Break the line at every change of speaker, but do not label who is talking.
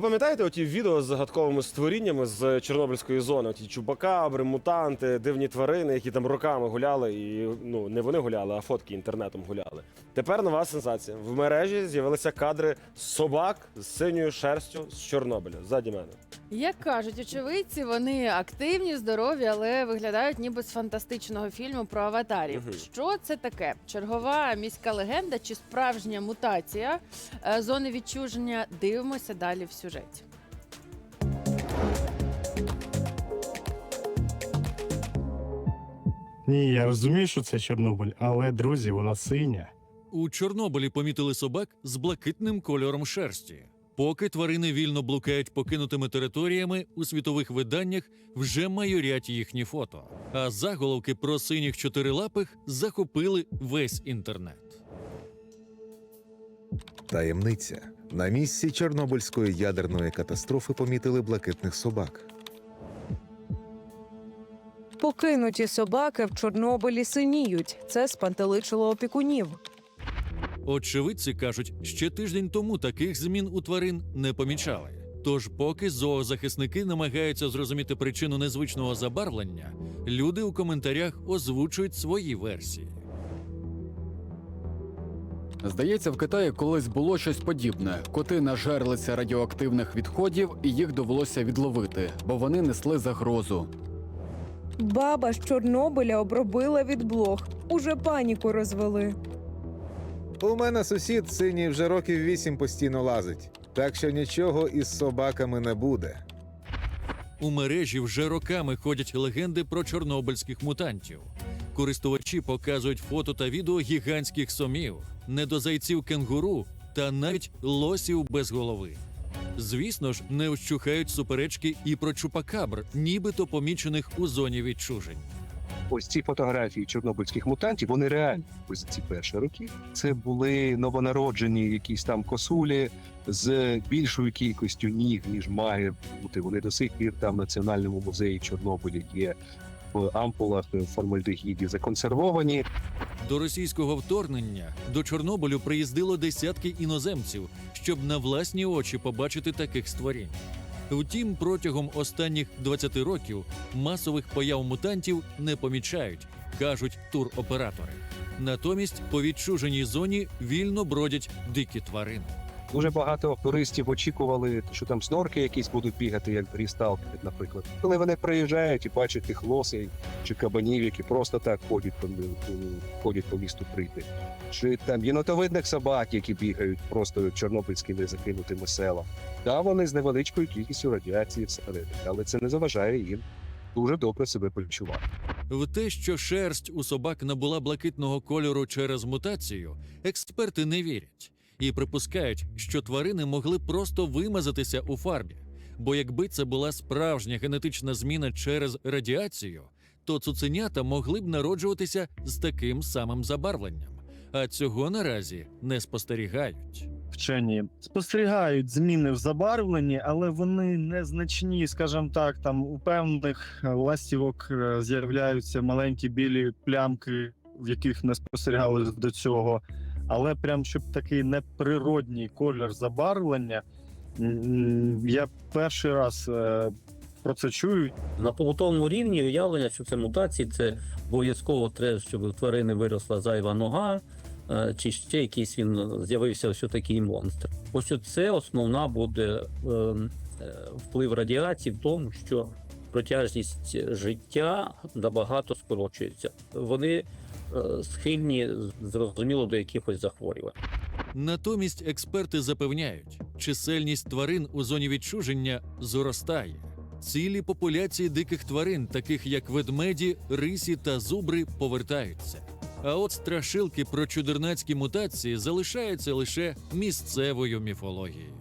Пам'ятаєте оті відео з загадковими створіннями з Чорнобильської зони? Оті чупакабри, мутанти, дивні тварини, які там роками гуляли, і ну не вони гуляли, а фотки інтернетом гуляли. Тепер нова сенсація. В мережі з'явилися кадри собак з синьою шерстю з Чорнобиля. Ззаді мене.
Як кажуть очевидці, вони активні, здорові, але виглядають ніби з фантастичного фільму про аватарів.
Мгм.
Що це таке? Чергова міська легенда чи справжня мутація е, зони відчуження? Дивимося далі в сюжеті.
Ні, я розумію, що це Чорнобиль, але друзі, вона синя.
У Чорнобилі помітили собак з блакитним кольором шерсті. Поки тварини вільно блукають покинутими територіями, у світових виданнях вже майорять їхні фото. А заголовки про синіх чотирилапих захопили весь інтернет.
Таємниця. На місці Чорнобильської ядерної катастрофи помітили блакитних собак.
Покинуті собаки в Чорнобилі синіють. Це спантеличило опікунів.
Очевидці кажуть, ще тиждень тому таких змін у тварин не помічали. Тож, поки зоозахисники намагаються зрозуміти причину незвичного забарвлення, люди у коментарях озвучують свої версії.
Здається, в Китаї колись було щось подібне. Коти нажерлися радіоактивних відходів, і їх довелося відловити, бо вони несли загрозу.
Баба з Чорнобиля обробила від блох. Уже паніку розвели.
У мене сусід синій вже років вісім постійно лазить, так що нічого із собаками не буде.
У мережі вже роками ходять легенди про чорнобильських мутантів. Користувачі показують фото та відео гігантських сомів, недозайців кенгуру та навіть лосів без голови. Звісно ж, не вщухають суперечки і про чупакабр, нібито помічених у зоні відчужень.
ось ці фотографії чорнобильських мутантів, вони реальні. Ось ці перші роки. Це були новонароджені якісь там косулі з більшою кількістю ніг, ніж має бути. Вони до сих пір там в Національному музеї Чорнобиля є в ампулах в формальдегіді законсервовані.
До російського вторгнення до Чорнобилю приїздило десятки іноземців, щоб на власні очі побачити таких створінь. Втім, протягом останніх 20 років масових появ мутантів не помічають, кажуть туроператори. Натомість по відчуженій зоні вільно бродять дикі тварини.
Дуже багато туристів очікували, що там снорки якісь будуть бігати, як брісталки, наприклад. Коли вони приїжджають і бачать тих лосей чи кабанів, які просто так ходять по, ходять по місту прийти. Чи там єнотовидних собак, які бігають просто чорнобильськими закинутими селами. Та вони з невеличкою кількістю радіації всередині, але це не заважає їм дуже добре себе почувати.
В те, що шерсть у собак набула блакитного кольору через мутацію, експерти не вірять і припускають, що тварини могли просто вимазатися у фарбі. Бо якби це була справжня генетична зміна через радіацію, то цуценята могли б народжуватися з таким самим забарвленням. А цього наразі не спостерігають.
Вчені спостерігають зміни в забарвленні, але вони незначні. Скажімо так, там у певних е, ластівок е, з'являються маленькі білі плямки, в яких не спостерігали до цього. Але прям щоб такий неприродній колір забарвлення, я перший раз е, про це чую.
На побутовому рівні уявлення, що це мутації, це обов'язково треба, щоб у тварини виросла зайва нога, е, чи ще якийсь він з'явився ось такий монстр. Ось це основна буде е, е, вплив радіації в тому, що протяжність життя набагато скорочується. Вони е, схильні зрозуміло до якихось захворювань.
Натомість експерти запевняють, чисельність тварин у зоні відчуження зростає. Цілі популяції диких тварин, таких як ведмеді, рисі та зубри, повертаються. А от страшилки про чудернацькі мутації залишаються лише місцевою міфологією.